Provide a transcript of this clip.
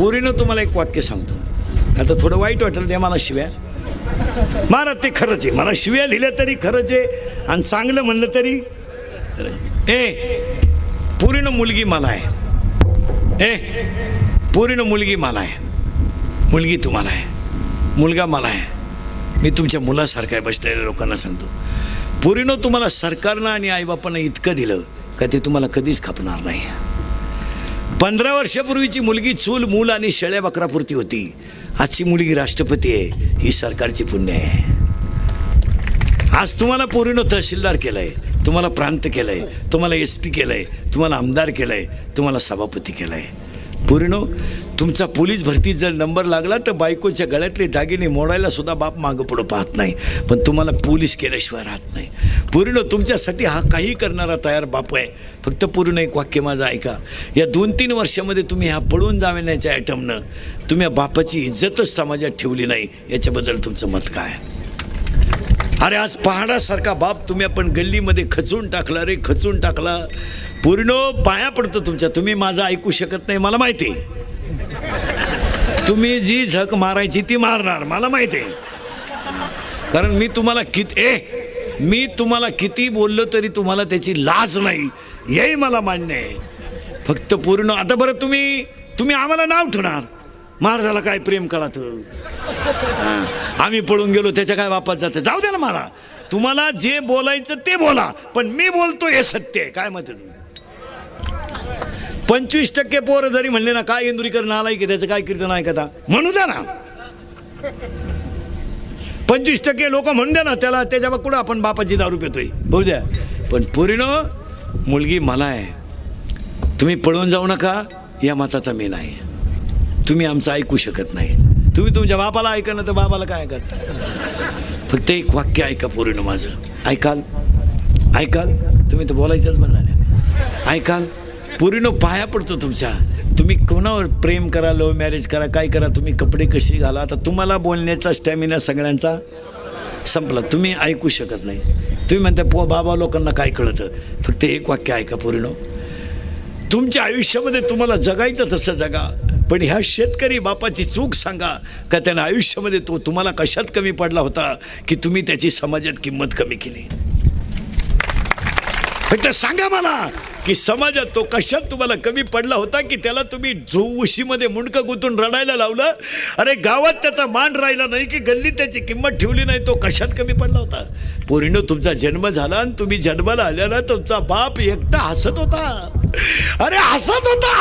पोरीनं तुम्हाला एक वाक्य सांगतो. आता थोडं वाईट वाटेल ते मला शिव्या. मला ते खरंच आहे. मला शिव्या लिहिल्या तरी खरंच आहे आणि चांगलं म्हणलं तरी ए पुरीनं मुलगी मला आहे. ए पुरीनं मुलगी मला आहे. मुलगी तुम्हाला आहे. मुलगा मला आहे. मी तुमच्या मुलासारखा आहे बसलेल्या लोकांना सांगतो. पोरीनं तुम्हाला सरकारनं आणि आईबापानं इतकं दिलं का ते तुम्हाला कधीच खपणार नाही. पंधरा वर्षापूर्वीची मुलगी चूल मूल आणि शेळ्या बकरापुरती होती. आजची मुलगी राष्ट्रपती आहे ही सरकारची पुण्य आहे. आज तुम्हाला पोरीनं तहसीलदार केलंय तुम्हाला प्रांत केलंय तुम्हाला एस पी केलंय तुम्हाला आमदार केलंय तुम्हाला सभापती केलंय. पोरीनो तुमचा पोलीस भरतीत जर नंबर लागला तर बायकोच्या गळ्यातले दागिने मोडायला सुद्धा बाप मागं पुढं पाहत नाही. पण तुम्हाला पोलीस केल्याशिवाय राहत नाही. पूर्ण तुमच्यासाठी हा काही करणारा तयार बाप आहे. फक्त पूर्ण एक वाक्य माझं ऐका. या दोन तीन वर्षामध्ये तुम्ही ह्या पळून जाण्याच्या ॲटमनं तुम्ही या बापाची इज्जतच समाजात ठेवली नाही. याच्याबद्दल तुमचं मत काय? अरे आज पहाडासारखा बाप तुम्ही आपण गल्लीमध्ये खचून टाकला रे खचून टाकला. पूर्ण पाया पडतो तुमच्या. तुम्ही माझं ऐकू शकत नाही मला माहिती आहे. तुम्ही जी झक मारायची ती मारणार मला माहिती आहे. कारण मी तुम्हाला किती ए मी तुम्हाला किती बोललो तरी तुम्हाला त्याची लाज नाही. हेही मला मान्य आहे. फक्त पूर्ण आता बरं तुम्ही तुम्ही आम्हाला नाव ठेवणार. महाराजाला काय प्रेम कळात? आम्ही पळून गेलो त्याच्या काय वापस जाते? जाऊ दे ना मला. तुम्हाला जे बोलायचं ते बोला पण मी बोलतो हे सत्य आहे. काय मत आहे पंचवीस टक्के पोरं जरी म्हणले ना काय इंदुरीकरण आलाय की त्याचं काय कीर्तन ऐकता? म्हणू द्या ना. पंचवीस टक्के लोक म्हणून द्या ना त्याला त्याच्या कुठं आपण बापाची दारू पितोय? बोलू द्या. पण पोरीनं मुलगी मला आहे. तुम्ही पळून जाऊ नका या मताचा मी नाही. तुम्ही आमचं ऐकू शकत नाही. तुम्ही तुमच्या बापाला ऐका ना तर बाबाला काय ऐकत? फक्त एक वाक्य ऐका पोरीनं माझं. ऐकाल? ऐकाल? तुम्ही तर बोलायचंच म्हणाल्या ऐकाल? पोरीनं पाया पडतो तुमच्या. तुम्ही कोणावर प्रेम करा लव्ह मॅरेज करा काय करा तुम्ही कपडे कसे घाला आता तुम्हाला बोलण्याचा स्टॅमिना सगळ्यांचा संपला. तुम्ही ऐकू शकत नाही. तुम्ही म्हणता पो बाबा लोकांना काय कळतं? फक्त एक वाक्य ऐका पूर्ण तुमच्या आयुष्यामध्ये तुम्हाला जगायचं तसं जगा. पण ह्या शेतकरी बापाची चूक सांगा का त्यानं आयुष्यामध्ये तो तुम्हाला कशात कमी पडला होता की तुम्ही त्याची समाजात किंमत कमी केली? फक्त सांगा मला. की समाजात तो कशात तुम्हाला कमी पडला होता की त्याला तुम्ही जो उशीमध्ये मुंडकं गुंतून रडायला लावलं? अरे गावात त्याचा मान राहिला नाही की गल्लीत त्याची किंमत ठेवली नाही तो कशात कमी पडला होता? पोरीनं तुमचा जन्म झाला आणि तुम्ही जन्माला आल्यानं तुमचा बाप एकटा हसत होता. अरे हसत होता!